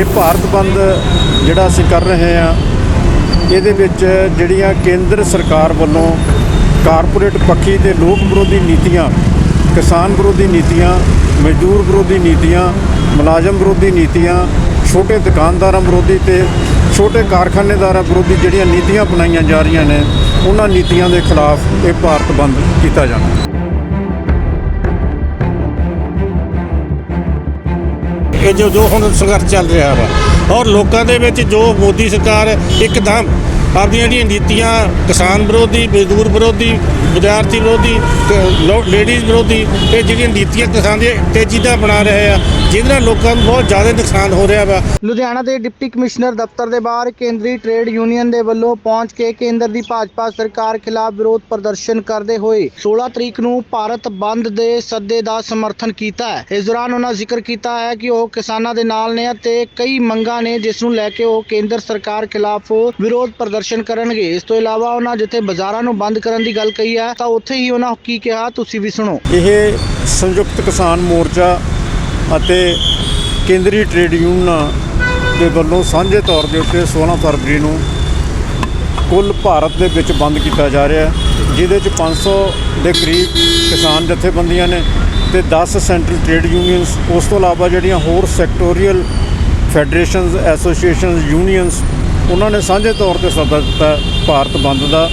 ਇਹ ਭਾਰਤ ਬੰਦ ਜਿਹੜਾ ਅਸੀਂ ਕਰ ਰਹੇ ਹਾਂ, ਇਹਦੇ ਵਿੱਚ ਜਿਹੜੀਆਂ ਕੇਂਦਰ ਸਰਕਾਰ ਵੱਲੋਂ ਕਾਰਪੋਰੇਟ ਪੱਖੀ ਤੇ ਲੋਕ ਵਿਰੋਧੀ ਨੀਤੀਆਂ, ਕਿਸਾਨ ਵਿਰੋਧੀ ਨੀਤੀਆਂ, ਮਜ਼ਦੂਰ ਵਿਰੋਧੀ ਨੀਤੀਆਂ, ਮੁਲਾਜ਼ਮ ਵਿਰੋਧੀ ਨੀਤੀਆਂ, ਛੋਟੇ ਦੁਕਾਨਦਾਰਾਂ ਵਿਰੋਧੀ ਤੇ ਛੋਟੇ ਕਾਰਖਾਨੇਦਾਰਾਂ ਵਿਰੋਧੀ ਜਿਹੜੀਆਂ ਨੀਤੀਆਂ ਅਪਣਾਈਆਂ ਜਾ ਰਹੀਆਂ ਨੇ, ਉਹਨਾਂ ਨੀਤੀਆਂ ਦੇ ਖਿਲਾਫ ਇਹ ਭਾਰਤ ਬੰਦ ਕੀਤਾ ਜਾਣਾ। ਇਹ ਜੋ ਜੋ ਹੁਣ ਸੰਘਰਸ਼ ਚੱਲ ਰਿਹਾ ਵਾ। ਔਰ ਲੋਕਾਂ ਦੇ ਵਿੱਚ ਜੋ ਮੋਦੀ ਸਰਕਾਰ ਇੱਕਦਮ ਆਪਦੀਆਂ ਜਿਹੜੀਆਂ ਨੀਤੀਆਂ, ਕਿਸਾਨ ਵਿਰੋਧੀ, ਮਜ਼ਦੂਰ ਵਿਰੋਧੀ, ਵਿਦਿਆਰਥੀ ਵਿਰੋਧੀ ਲੇਡੀਜ਼ ਵਿਰੋਧੀ, ਇਹ ਜਿਹੜੀਆਂ ਨੀਤੀਆਂ ਕਿਸਾਨ ਦੀ ਤੇਜ਼ੀ ਨਾਲ ਬਣਾ ਰਹੇ ਆ ਜਿਹਦੇ ਨਾਲ ਲੋਕਾਂ ਨੂੰ ਬਹੁਤ ਜ਼ਿਆਦਾ ਨੁਕਸਾਨ ਹੋ ਰਿਹਾ ਵਾ। ਲੁਧਿਆਣਾ ਦੇ ਡਿਪਟੀ ਕਮਿਸ਼ਨਰ ਦਫ਼ਤਰ ਦੇ ਬਾਹਰ ਕੇਂਦਰੀ ਟ੍ਰੇਡ ਯੂਨੀਅਨ ਦੇ ਵੱਲੋਂ ਪਹੁੰਚ ਕੇ ਕੇਂਦਰ ਦੀ ਭਾਜਪਾ ਸਰਕਾਰ ਖਿਲਾਫ ਵਿਰੋਧ ਪ੍ਰਦਰਸ਼ਨ ਕਰਦੇ ਹੋਏ 16 ਤਰੀਕ ਨੂੰ ਭਾਰਤ ਬੰਦ ਦੇ ਸੱਦੇ ਦਾ ਸਮਰਥਨ ਕੀਤਾ ਹੈ। ਇਸ ਦੌਰਾਨ ਉਹਨਾਂ ਜ਼ਿਕਰ ਕੀਤਾ ਹੈ ਕਿ ਉਹ ਕਿਸਾਨਾਂ ਦੇ ਨਾਲ ਨੇ ਅਤੇ ਕਈ ਮੰਗਾਂ ਨੇ ਜਿਸ ਨੂੰ ਲੈ ਕੇ ਉਹ ਕੇਂਦਰ ਸਰਕਾਰ ਖਿਲਾਫ ਵਿਰੋਧ ਪ੍ਰਦਰਸ਼ਨ ਕਰਨਗੇ। ਇਸ ਤੋਂ ਇਲਾਵਾ ਉਹਨਾਂ ਜਿੱਥੇ ਬਾਜ਼ਾਰਾਂ ਨੂੰ ਬੰਦ ਕਰਨ ਦੀ ਗੱਲ ਕਹੀ ਹੈ ਤਾਂ ਉੱਥੇ ਹੀ ਉਹਨਾਂ ਕੀ ਕਿਹਾ ਤੁਸੀਂ ਵੀ ਸੁਣੋ। ਇਹ ਸੰਯੁਕਤ ਕਿਸਾਨ ਮੋਰਚਾ ਅਤੇ ਕੇਂਦਰੀ ਟ੍ਰੇਡ ਯੂਨੀਅਨਾਂ ਦੇ ਵੱਲੋਂ ਸਾਂਝੇ ਤੌਰ ਦੇ ਉੱਤੇ 16 ਫਰਵਰੀ ਨੂੰ ਕੁੱਲ ਭਾਰਤ ਦੇ ਵਿੱਚ ਬੰਦ ਕੀਤਾ ਜਾ ਰਿਹਾ ਹੈ, ਜਿਹਦੇ ਚ 500 ਦੇ ਕਰੀਬ ਕਿਸਾਨ ਜਥੇਬੰਦੀਆਂ ਨੇ ਤੇ 10 ਸੈਂਟਰਲ ਟ੍ਰੇਡ ਯੂਨੀਅਨਸ, ਉਸ ਤੋਂ ਇਲਾਵਾ ਜਿਹੜੀਆਂ ਹੋਰ ਸੈਕਟੋਰੀਅਲ ਫੈਡਰੇਸ਼ਨਸ, ਐਸੋਸੀਏਸ਼ਨਸ, ਯੂਨੀਅਨਸ, ਉਹਨਾਂ ਨੇ ਸਾਂਝੇ ਤੌਰ ਤੇ ਸੱਦਾ ਦਿੱਤਾ ਭਾਰਤ ਬੰਦ ਦਾ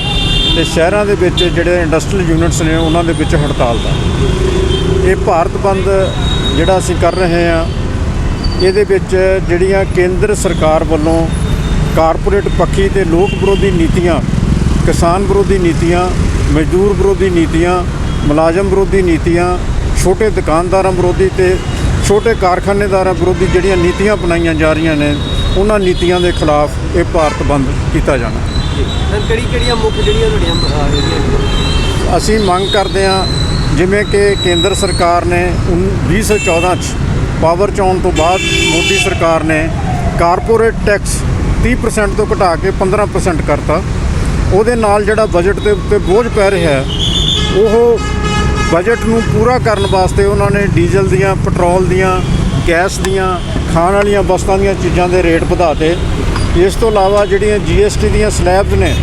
ਤੇ ਸ਼ਹਿਰਾਂ ਦੇ ਵਿੱਚ ਜਿਹੜੇ ਇੰਡਸਟਰੀਅਲ ਯੂਨਿਟਸ ਨੇ ਉਹਨਾਂ ਦੇ ਵਿੱਚ ਹੜਤਾਲ ਦਾ। ਇਹ ਭਾਰਤ ਬੰਦ ਜਿਹੜਾ ਅਸੀਂ ਕਰ ਰਹੇ ਹਾਂ ਇਹਦੇ ਵਿੱਚ ਜਿਹੜੀਆਂ ਕੇਂਦਰ ਸਰਕਾਰ ਵੱਲੋਂ ਕਾਰਪੋਰੇਟ ਪੱਖੀ ਤੇ ਲੋਕ ਵਿਰੋਧੀ ਨੀਤੀਆਂ ਕਿਸਾਨ ਵਿਰੋਧੀ ਨੀਤੀਆਂ ਮਜ਼ਦੂਰ ਵਿਰੋਧੀ ਨੀਤੀਆਂ ਮੁਲਾਜ਼ਮ ਵਿਰੋਧੀ ਨੀਤੀਆਂ ਛੋਟੇ ਦੁਕਾਨਦਾਰਾਂ ਵਿਰੋਧੀ ਤੇ ਛੋਟੇ ਕਾਰਖਾਨੇਦਾਰਾਂ ਵਿਰੋਧੀ ਜਿਹੜੀਆਂ ਨੀਤੀਆਂ ਅਪਣਾਈਆਂ ਜਾ ਰਹੀਆਂ ਨੇ ਉਹਨਾਂ ਨੀਤੀਆਂ ਦੇ ਖਿਲਾਫ ਇਹ ਭਾਰਤ ਬੰਦ ਕੀਤਾ ਜਾਣਾ। ਕਿਹੜੀ ਕਿਹੜੀਆਂ ਮੁੱਖ ਜਿਹੜੀਆਂ ਤੁਹਾਡੀਆਂ ਅਸੀਂ ਮੰਗ ਕਰਦੇ ਹਾਂ ਜਿਵੇਂ ਕਿ ਕੇਂਦਰ ਸਰਕਾਰ ਨੇ ਉਨ- 2014 ਚ ਪਾਵਰ ਚ ਆਉਣ ਤੋਂ ਬਾਅਦ ਮੋਦੀ ਸਰਕਾਰ ਨੇ ਕਾਰਪੋਰੇਟ ਟੈਕਸ 30% ਤੋਂ ਘਟਾ ਕੇ 15% ਕਰਤਾ। ਉਹਦੇ ਨਾਲ ਜਿਹੜਾ ਬਜਟ ਦੇ ਉੱਤੇ ਬੋਝ ਪੈ ਰਿਹਾ ਹੈ, ਉਹ ਬਜਟ ਨੂੰ ਪੂਰਾ ਕਰਨ ਵਾਸਤੇ ਉਹਨਾਂ ਨੇ ਡੀਜ਼ਲ ਦੀਆਂ, ਪੈਟਰੋਲ ਦੀਆਂ, ਗੈਸ ਦੀਆਂ, ਖਾਣ ਵਾਲੀਆਂ ਵਸਤਾਂ ਦੀਆਂ ਚੀਜ਼ਾਂ ਦੇ ਰੇਟ ਵਧਾਤੇ ਇਸ ਤੋਂ ਇਲਾਵਾ ਜਿਹੜੀਆਂ ਜੀਐਸਟੀ ਦੀਆਂ ਸਲੈਬਸ ਨੇ,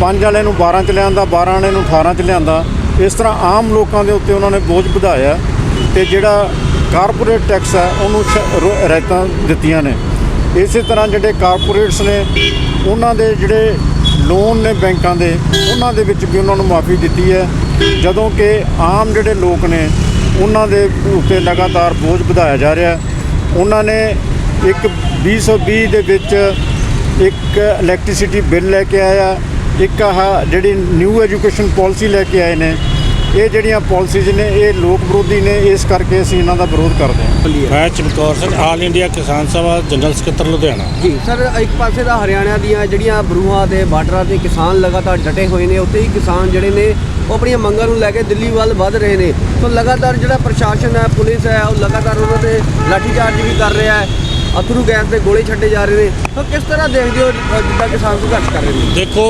ਪੰਜ ਵਾਲੇ ਨੂੰ 12 ਚ ਲਿਆਂਦਾ 12 ਵਾਲੇ ਨੂੰ 18 ਚ ਲਿਆਂਦਾ ਇਸ ਤਰ੍ਹਾਂ ਆਮ ਲੋਕਾਂ ਦੇ ਉੱਤੇ ਉਹਨਾਂ ਨੇ ਬੋਝ ਵਧਾਇਆ ਤੇ ਜਿਹੜਾ ਕਾਰਪੋਰੇਟ ਟੈਕਸ ਹੈ, ਉਹਨੂੰ ਛ- ਰੋ- ਰਿਆਇਤਾਂ ਦਿੱਤੀਆਂ ਨੇ। ਇਸੇ ਤਰ੍ਹਾਂ ਜਿਹੜੇ ਕਾਰਪੋਰੇਟਸ ਨੇ, ਉਹਨਾਂ ਦੇ ਜਿਹੜੇ ਲੋਨ ਨੇ ਬੈਂਕਾਂ ਦੇ, ਉਹਨਾਂ ਦੇ ਵਿੱਚ ਵੀ ਉਹਨਾਂ ਨੂੰ ਮਾਫੀ ਦਿੱਤੀ ਹੈ। ਜਦੋਂ ਕਿ ਆਮ ਜਿਹੜੇ ਲੋਕ ਨੇ, ਉਹਨਾਂ ਦੇ ਉੱਤੇ ਲਗਾਤਾਰ ਬੋਝ ਵਧਾਇਆ ਜਾ ਰਿਹਾ। ਉਹਨਾਂ ਨੇ ਇੱਕ 2020 ਦੇ ਵਿੱਚ ਇੱਕ ਇਲੈਕਟ੍ਰਿਸਿਟੀ ਬਿੱਲ ਲੈ ਕੇ ਆਇਆ। ਇੱਕ ਆਹ ਜਿਹੜੀ ਨਿਊ ਐਜੂਕੇਸ਼ਨ ਪਾਲਿਸੀ ਲੈ ਕੇ ਆਏ ਨੇ ਇਹ ਜਿਹੜੀਆਂ ਪਾਲਿਸੀਜ਼ ਨੇ ਇਹ ਲੋਕ ਵਿਰੋਧੀ ਨੇ ਇਸ ਕਰਕੇ ਅਸੀਂ ਇਹਨਾਂ ਦਾ ਵਿਰੋਧ ਕਰਦੇ ਹਾਂ। ਮੈਂ Chamkaur Singh all India Kisan Sabha general ਸਕੱਤਰ ਲੁਧਿਆਣਾ। ਜੀ ਸਰ ਇੱਕ ਪਾਸੇ ਦਾ ਹਰਿਆਣਾ ਦੀਆਂ ਜਿਹੜੀਆਂ ਬਰੂਹਾਂ ਤੇ ਬਾਰਡਰਾਂ ਤੇ ਕਿਸਾਨ ਲਗਾਤਾਰ ਡਟੇ ਹੋਏ ਨੇ ਉੱਥੇ ਹੀ ਕਿਸਾਨ ਜਿਹੜੇ ਨੇ ਉਹ ਆਪਣੀਆਂ ਮੰਗਾਂ ਨੂੰ ਲੈ ਕੇ ਦਿੱਲੀ ਵੱਲ ਵੱਧ ਰਹੇ ਨੇ। ਸੋ ਲਗਾਤਾਰ ਜਿਹੜਾ ਪ੍ਰਸ਼ਾਸਨ ਹੈ ਪੁਲਿਸ ਹੈ ਉਹ ਲਗਾਤਾਰ ਉਹਨਾਂ ਤੇ ਲਾਠੀਚਾਰਜ ਵੀ ਕਰ ਰਿਹਾ ਹੈ। ਅਥਰੂ ਗੈਸ ਦੇ ਗੋਲੇ ਛੱਡੇ ਜਾ ਰਹੇ ਨੇ। ਸੋ ਕਿਸ ਤਰ੍ਹਾਂ ਦੇਖਦੇ ਹੋ ਅ, ਜਿੱਦਾਂ ਕਿਸਾਨ ਸੰਘਰਸ਼ ਕਰ ਰਹੇ ਨੇ? ਦੇਖੋ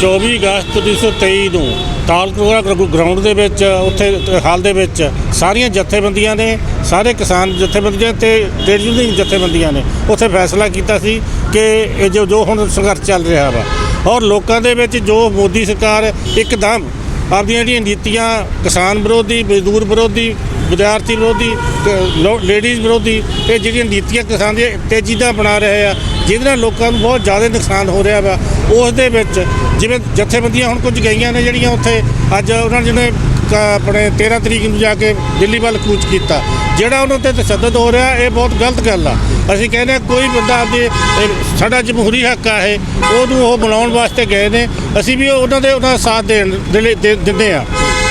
24 ਅਗਸਤ 1923 ਨੂੰ ਤਾਲਕੋਰਾ ਗਰਾਊਂਡ ਦੇ ਵਿੱਚ ਉੱਥੇ ਹਾਲ ਦੇ ਵਿੱਚ ਸਾਰੀਆਂ ਜਥੇਬੰਦੀਆਂ ਨੇ ਸਾਰੇ ਕਿਸਾਨ ਜਥੇਬੰਦੀਆਂ ਤੇ ਟ੍ਰੇਡ ਯੂਨੀਅਨ ਜਥੇਬੰਦੀਆਂ ਨੇ ਉੱਥੇ ਫੈਸਲਾ ਕੀਤਾ ਸੀ ਕਿ ਇਹ ਜੋ ਜੋ ਹੁਣ ਸੰਘਰਸ਼ ਚੱਲ ਰਿਹਾ ਵਾ। ਔਰ ਲੋਕਾਂ ਦੇ ਵਿੱਚ ਜੋ ਮੋਦੀ ਸਰਕਾਰ ਇੱਕਦਮ ਆਪਦੀਆਂ ਜਿਹੜੀਆਂ ਨੀਤੀਆਂ ਕਿਸਾਨ ਵਿਰੋਧੀ, ਮਜ਼ਦੂਰ ਵਿਰੋਧੀ, ਵਿਦਿਆਰਥੀ ਵਿਰੋਧੀ ਲੇਡੀਜ਼ ਵਿਰੋਧੀ, ਇਹ ਜਿਹੜੀਆਂ ਨੀਤੀਆਂ ਕਿਸਾਨ ਦੀਆਂ ਤੇਜ਼ੀ ਦਾ ਬਣਾ ਰਹੇ ਆ, ਜਿਹਦੇ ਨਾਲ ਲੋਕਾਂ ਨੂੰ ਬਹੁਤ ਜ਼ਿਆਦਾ ਨੁਕਸਾਨ ਹੋ ਰਿਹਾ ਵਾ, ਉਸ ਦੇ ਵਿੱਚ ਜਿਵੇਂ ਜਥੇਬੰਦੀਆਂ ਹੁਣ ਕੁਝ ਗਈਆਂ ਨੇ ਜਿਹੜੀਆਂ ਉੱਥੇ, ਅੱਜ ਉਹਨਾਂ ਨੇ ਜਿਹਨੇ ਆਪਣੇ 13 ਤਰੀਕ ਨੂੰ ਜਾ ਕੇ ਦਿੱਲੀ ਵੱਲ ਕੂਚ ਕੀਤਾ। ਜਿਹੜਾ ਉਹਨਾਂ ਤੇ ਤਸ਼ੱਦਦ ਹੋ ਰਿਹਾ, ਇਹ ਬਹੁਤ ਗਲਤ ਗੱਲ ਆ। ਅਸੀਂ ਕਹਿੰਦੇ ਹਾਂ ਕੋਈ ਬੰਦਾ ਆਪਦੇ ਸਾਡਾ ਜਮਹੂਰੀ ਹੱਕ ਆ ਇਹ, ਉਹਨੂੰ ਉਹ ਬਣਾਉਣ ਵਾਸਤੇ ਗਏ ਨੇ। ਅਸੀਂ ਵੀ ਉਹਨਾਂ ਦੇ ਉਹਨਾਂ ਦਾ ਸਾਥ ਦੇਣ ਦੇ, ਦਿੰਦੇ ਆ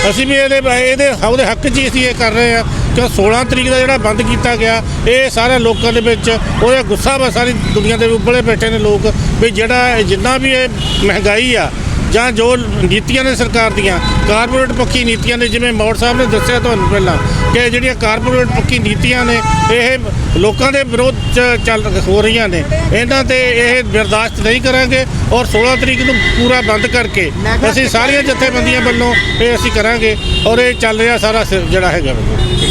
ਅਸੀਂ ਵੀ ਇਹਦੇ ਇਹਦੇ ਉਹਦੇ ਹੱਕ 'ਚ ਹੀ ਅਸੀਂ ਇਹ ਕਰ ਰਹੇ ਆ ਕਿ 16 ਤਰੀਕ ਦਾ ਜਿਹੜਾ ਬੰਦ ਕੀਤਾ ਗਿਆ, ਇਹ ਸਾਰੇ ਲੋਕਾਂ ਦੇ ਵਿੱਚ, ਉਹਦਾ ਗੁੱਸਾ ਵਾ ਸਾਰੀ ਦੁਨੀਆ ਦੇ ਉੱਪਲੇ ਬੈਠੇ ਨੇ ਲੋਕ, ਵੀ ਜਿਹੜਾ ਜਿੰਨਾ ਵੀ ਇਹ ਮਹਿੰਗਾਈ ਆ ਜਾਂ ਜੋ ਨੀਤੀਆਂ ਨੇ ਸਰਕਾਰ ਦੀਆਂ, ਕਾਰਪੋਰੇਟ ਪੱਖੀ ਨੀਤੀਆਂ ਨੇ, ਜਿਵੇਂ ਮੌੜ ਸਾਹਿਬ ਨੇ ਦੱਸਿਆ ਤੁਹਾਨੂੰ ਪਹਿਲਾਂ ਕਿ ਜਿਹੜੀਆਂ ਕਾਰਪੋਰੇਟ ਪੱਖੀ ਨੀਤੀਆਂ ਨੇ, ਇਹ ਲੋਕਾਂ ਦੇ ਵਿਰੋਧ ਚ ਚੱਲ ਹੋ ਰਹੀਆਂ ਨੇ ਇਹਨਾਂ ਤੇ ਇਹ ਬਰਦਾਸ਼ਤ ਨਹੀਂ ਕਰਾਂਗੇ ਔਰ 16 ਤਰੀਕ ਨੂੰ ਪੂਰਾ ਬੰਦ ਕਰਕੇ ਅਸੀਂ ਸਾਰੀਆਂ ਜਥੇਬੰਦੀਆਂ ਵੱਲੋਂ ਇਹ ਅਸੀਂ ਕਰਾਂਗੇ ਔਰ ਇਹ ਚੱਲ ਰਿਹਾ ਸਾਰਾ ਸ- ਜਿਹੜਾ ਹੈਗਾ ਵਾ।